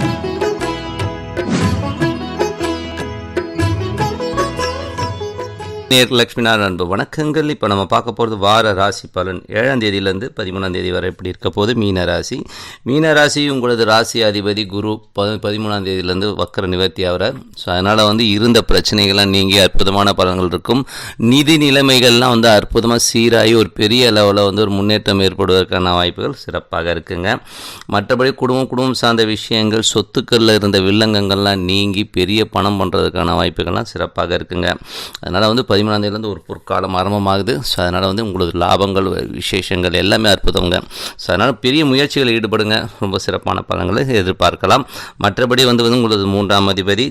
Thank you. நேர் லக்ஷ்மி நாராயண் அன்பு வணக்கங்கள். இப்போ நம்ம பார்க்க போகிறது வார ராசி பலன். ஏழாம் தேதியிலேருந்து பதிமூணாம் தேதி வரை எப்படி இருக்க போது மீன ராசி. மீன ராசி உங்களது ராசி அதிபதி குரு ப பதிமூணாம் தேதியிலேருந்து வக்கர நிவர்த்தி ஆகிறார் ஸோ அதனால் வந்து இருந்த பிரச்சனைகள்லாம் நீங்கி அற்புதமான பலன்கள் இருக்கும். நிதி நிலைமைகள்லாம் வந்து அற்புதமாக சீராகி ஒரு பெரிய லெவலில் வந்து ஒரு முன்னேற்றம் ஏற்படுவதற்கான வாய்ப்புகள் சிறப்பாக இருக்குங்க. மற்றபடி குடும்பம் குடும்பம் சார்ந்த விஷயங்கள் சொத்துக்களில் இருந்த வில்லங்கங்கள்லாம் நீங்கி பெரிய பணம் பண்ணுறதுக்கான வாய்ப்புகள்லாம் சிறப்பாக இருக்குங்க. அதனால் வந்து பதிமூணாம் தேதியிலேருந்து ஒரு பொற்காலம் ஆரம்பமாகுது. ஸோ அதனால் வந்து உங்களது லாபங்கள் விசேஷங்கள் எல்லாமே அற்புதங்க. ஸோ அதனால் பெரிய முயற்சிகளில் ஈடுபடுங்க. ரொம்ப சிறப்பான பலன்களை எதிர்பார்க்கலாம். மற்றபடி வந்து வந்து உங்களது மூன்றாம் அதிபதி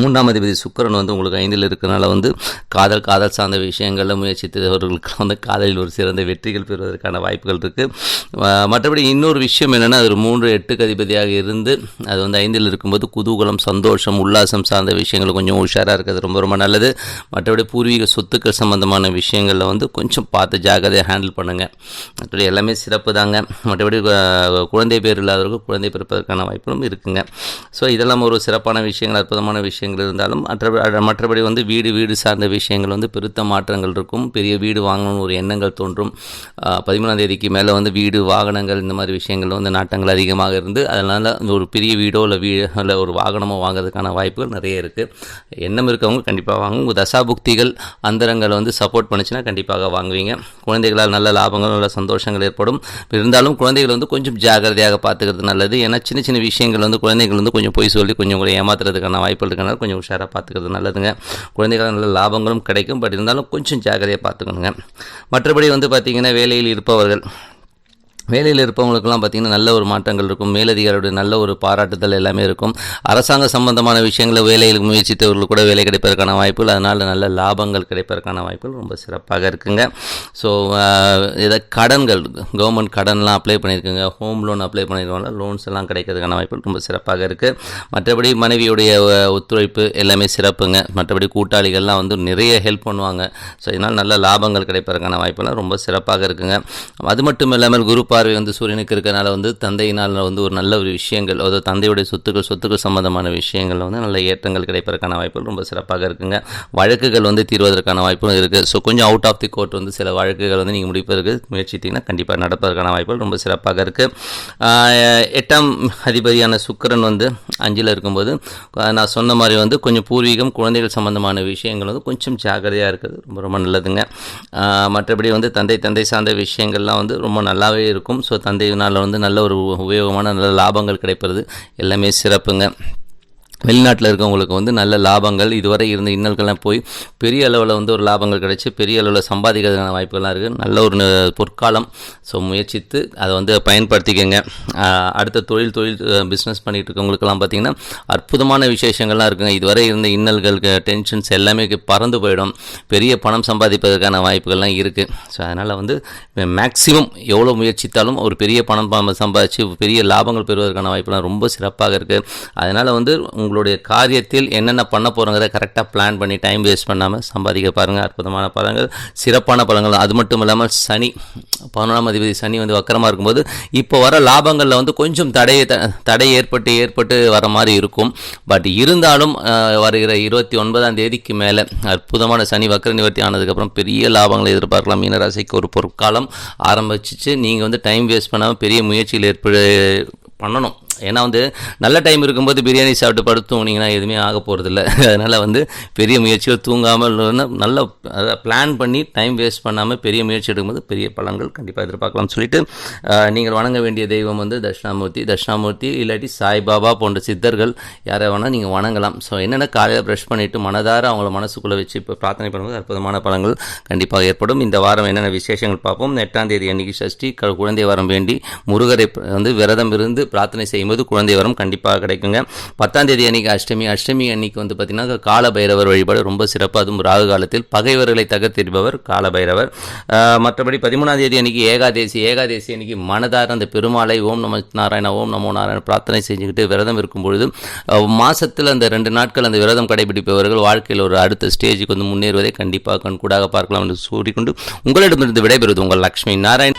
மூன்றாம் அதிபதி சுக்கரன் வந்து உங்களுக்கு ஐந்தில் இருக்கிறனால வந்து காதல் காதல் சார்ந்த விஷயங்களில் முயற்சித்தவர்களுக்கு வந்து காதலில் ஒரு சிறந்த வெற்றிகள் பெறுவதற்கான வாய்ப்புகள் இருக்குது மற்றபடி இன்னொரு விஷயம் என்னென்னா அது மூன்று எட்டுக்கு அதிபதியாக இருந்து அது வந்து ஐந்தில் இருக்கும்போது குதூகலம் சந்தோஷம் உல்லாசம் சார்ந்த விஷயங்கள் கொஞ்சம் உஷாராக இருக்கிறது ரொம்ப ரொம்ப நல்லது. மற்றபடி பூர்வீக சொத்துக்கள் சம்மந்தமான விஷயங்களில் வந்து கொஞ்சம் பார்த்து ஜாகிரதையாக ஹேண்டில் பண்ணுங்கள் மற்றபடி எல்லாமே சிறப்பு தாங்க. மற்றபடி குழந்தை பேர் இல்லாதவர்கள் குழந்தை பிறப்பதற்கான வாய்ப்புகளும் இருக்குங்க. ஸோ இதெல்லாம் ஒரு சிறப்பான விஷயங்கள் அற்புதமான விஷயம் விஷயங்கள் இருந்தாலும் மற்ற மற்றபடி வந்து வீடு வீடு சார்ந்த விஷயங்கள் வந்து பெருத்த மாற்றங்கள் இருக்கும். பெரிய வீடு வாங்கணும்னு ஒரு எண்ணங்கள் தோன்றும். பதிமூணாம் தேதிக்கு மேலே வந்து வீடு வாகனங்கள் இந்த மாதிரி விஷயங்கள் வந்து நாட்டங்கள் அதிகமாக இருந்து அதனால் ஒரு பெரிய வீடோ இல்லை வீடோ இல்லை ஒரு வாகனமோ வாங்குறதுக்கான வாய்ப்புகள் நிறைய இருக்குது எண்ணம் இருக்கவங்க கண்டிப்பாக வாங்கும். உங்கள் தசாபுக்திகள் அந்தரங்களை வந்து சப்போர்ட் பண்ணிச்சுன்னா கண்டிப்பாக வாங்குவீங்க. குழந்தைகளால் நல்ல லாபங்கள் நல்ல சந்தோஷங்கள் ஏற்படும். இருந்தாலும் குழந்தைகள் வந்து கொஞ்சம் ஜாகிரதையாக பார்த்துக்கிறது நல்லது. ஏன்னா சின்ன சின்ன விஷயங்கள் வந்து குழந்தைகள் வந்து கொஞ்சம் போய் சொல்லி கொஞ்சம் உங்களை ஏமாத்துறதுக்கான வாய்ப்புகள் இருக்கனால கொஞ்சம் உஷாராக பார்த்துக்கிறது நல்லதுங்க. குழந்தைகள் நல்ல லாபங்களும் கிடைக்கும். பட் இருந்தாலும் கொஞ்சம் ஜாகிரதையாக பார்த்துக்கணுங்க மற்றபடி வந்து பார்த்திங்கன்னா வேலையில் இருப்பவர்கள் வேலையில் இருப்பவங்களுக்கெல்லாம் பார்த்திங்கன்னா நல்ல ஒரு மாற்றங்கள் இருக்கும். மேலதிகாரியுடைய நல்ல ஒரு பாராட்டுதல் எல்லாமே இருக்கும். அரசாங்க சம்பந்தமான விஷயங்களை வேலையில் முயற்சித்தவர்கள் கூட வேலை கிடைப்பதற்கான வாய்ப்புகள் அதனால் நல்ல லாபங்கள் கிடைப்பதற்கான வாய்ப்புகள் ரொம்ப சிறப்பாக இருக்குங்க. ஸோ இதை கடன்கள் கவர்மெண்ட் கடன்லாம் அப்ளை பண்ணியிருக்குங்க. ஹோம் லோன் அப்ளை பண்ணியிருக்கோம்ல லோன்ஸ் எல்லாம் கிடைக்கிறதுக்கான வாய்ப்புகள் ரொம்ப சிறப்பாக இருக்குது மற்றபடி மனைவியுடைய ஒத்துழைப்பு எல்லாமே சிறப்புங்க. மற்றபடி கூட்டாளிகள்லாம் வந்து நிறைய ஹெல்ப் பண்ணுவாங்க. ஸோ இதனால் நல்ல லாபங்கள் கிடைப்பதற்கான வாய்ப்புலாம் ரொம்ப சிறப்பாக இருக்குங்க. அது மட்டும் இல்லாமல் குரூப் பார்வை வந்து சூரியனுக்கு இருக்கிறனால வந்து தந்தையினால் வந்து ஒரு நல்ல ஒரு விஷயங்கள் அதாவது தந்தையுடைய சொத்துக்கள் சொத்துக்கள் சம்பந்தமான விஷயங்கள் வந்து நல்ல ஏற்றங்கள் கிடைப்பதற்கான வாய்ப்புகள் ரொம்ப சிறப்பாக இருக்குங்க. வழக்குகள் வந்து தீர்வதற்கான வாய்ப்பும் இருக்குது ஸோ கொஞ்சம் அவுட் ஆஃப் தி கோர்ட் வந்து சில வழக்குகள் வந்து நீங்கள் முடிப்பதற்கு முயற்சித்தீங்கன்னா கண்டிப்பாக நடப்பதற்கான வாய்ப்புகள் ரொம்ப சிறப்பாக இருக்குது எட்டாம் அதிபதியான சுக்கரன் வந்து அஞ்சில் இருக்கும்போது நான் சொன்ன மாதிரி வந்து கொஞ்சம் பூர்வீகம் குழந்தைகள் சம்பந்தமான விஷயங்கள் வந்து கொஞ்சம் ஜாகிரதையாக இருக்குது ரொம்ப ரொம்ப நல்லதுங்க. மற்றபடி வந்து தந்தை தந்தை சார்ந்த விஷயங்கள்லாம் வந்து ரொம்ப நல்லாவே இருக்கும். இருக்கும். ஸோ தந்தையினால் வந்து நல்ல ஒரு உபயோகமான நல்ல லாபங்கள் கிடைப்பது. எல்லாமே சிறப்புங்க. வெளிநாட்டில் இருக்கவங்களுக்கு வந்து நல்ல லாபங்கள் இதுவரை இருந்த இன்னல்கள்லாம் போய் பெரிய அளவில் வந்து ஒரு லாபங்கள் கிடைச்சி பெரிய அளவில் சம்பாதிக்கிறதுக்கான வாய்ப்புகள்லாம் இருக்குது நல்ல ஒரு பொற்காலம். ஸோ முயற்சித்து அதை வந்து பயன்படுத்திக்கங்க. அடுத்த தொழில் தொழில் பிஸ்னஸ் பண்ணிகிட்டு இருக்கவங்களுக்கெல்லாம் பார்த்திங்கன்னா அற்புதமான விசேஷங்கள்லாம் இருக்குங்க. இதுவரை இருந்த இன்னல்கள் டென்ஷன்ஸ் எல்லாமே பறந்து போயிடும். பெரிய பணம் சம்பாதிப்பதற்கான வாய்ப்புகள்லாம் இருக்குது ஸோ அதனால் வந்து மேக்ஸிமம் எவ்வளோ முயற்சித்தாலும் ஒரு பெரிய பணம் சம்பாதிச்சு பெரிய லாபங்கள் பெறுவதற்கான வாய்ப்புலாம் ரொம்ப சிறப்பாக இருக்குது அதனால் வந்து உங்களுடைய காரியத்தில் என்னென்ன பண்ண போகிறோங்கிறத கரெக்டாக பிளான் பண்ணி டைம் வேஸ்ட் பண்ணாமல் சம்பாதிக்க பாருங்கள் அற்புதமான பழங்கள் சிறப்பான பழங்கள் அது மட்டும் இல்லாமல் சனி பதினொன்றாம் அதிபதி சனி வந்து வக்கரமாக இருக்கும்போது இப்போ வர லாபங்களில் வந்து கொஞ்சம் தடை தடை ஏற்பட்டு ஏற்பட்டு வர மாதிரி இருக்கும். பட் இருந்தாலும் வருகிற இருபத்தி ஒன்பதாம் தேதிக்கு மேலே அற்புதமான சனி வக்கர நிவர்த்தி ஆனதுக்கப்புறம் பெரிய லாபங்களை எதிர்பார்க்கலாம். மீனராசிக்கு ஒரு பொற்காலம் ஆரம்பிச்சிச்சு. நீங்கள் வந்து டைம் வேஸ்ட் பண்ணாமல் பெரிய முயற்சியில் ஏற்படு பண்ணணும். ஏன்னா வந்து நல்ல டைம் இருக்கும்போது பிரியாணி சாப்பிட்டு படுத்து தூங்கினீங்கன்னா எதுவுமே ஆக போகிறதில்ல அதனால் வந்து பெரிய முயற்சிகள் தூங்காமல் நல்ல பிளான் பண்ணி டைம் வேஸ்ட் பண்ணாமல் பெரிய முயற்சி எடுக்கும்போது பெரிய பலன்கள் கண்டிப்பாக எதிர்பார்க்கலாம்னு சொல்லிட்டு நீங்கள் வணங்க வேண்டிய தெய்வம் வந்து தட்சிணாமூர்த்தி. தட்சிணாமூர்த்தி இல்லாட்டி சாய்பாபா போன்ற சித்தர்கள் யாரை வேணால் நீங்கள் வணங்கலாம். ஸோ என்னென்ன காலையில் ப்ரஷ் பண்ணிவிட்டு மனதார அவங்கள மனசுக்குள்ளே வச்சு இப்போ பிரார்த்தனை பண்ணும்போது அற்புதமான பலன்கள் கண்டிப்பாக ஏற்படும். இந்த வாரம் என்னென்ன விசேஷங்கள் பார்ப்போம். எட்டாம் தேதி அன்னைக்கு சஷ்டி குழந்தை வாரம் வேண்டி முருகரை வந்து விரதம் இருந்து பிரார்த்தனை செய்யும் செய்யும்போது குழந்தை வரம் கண்டிப்பாக கிடைக்குங்க. பத்தாம் தேதி அன்னைக்கு அஷ்டமி. அஷ்டமி அன்னைக்கு வந்து பார்த்தீங்கன்னா கால பைரவர் வழிபாடு ரொம்ப சிறப்பாக அதுவும் ராகு காலத்தில் பகைவர்களை தகர்த்திருப்பவர் கால பைரவர் மற்றபடி பதிமூணாம் தேதி அன்னைக்கு ஏகாதேசி. ஏகாதேசி அன்னைக்கு மனதார அந்த பெருமாளை ஓம் நம நாராயண ஓம் நமோ நாராயண பிரார்த்தனை செஞ்சுக்கிட்டு விரதம் இருக்கும் பொழுது மாசத்தில் அந்த ரெண்டு நாட்கள் அந்த விரதம் கடைபிடிப்பவர்கள் வாழ்க்கையில் ஒரு அடுத்த ஸ்டேஜுக்கு வந்து முன்னேறுவதை கண்டிப்பாக கண்கூடாக பார்க்கலாம் என்று கூறிக்கொண்டு உங்களிடமிருந்து விடைபெறுவது உங்கள் லக்ஷ்மி நாராயண்.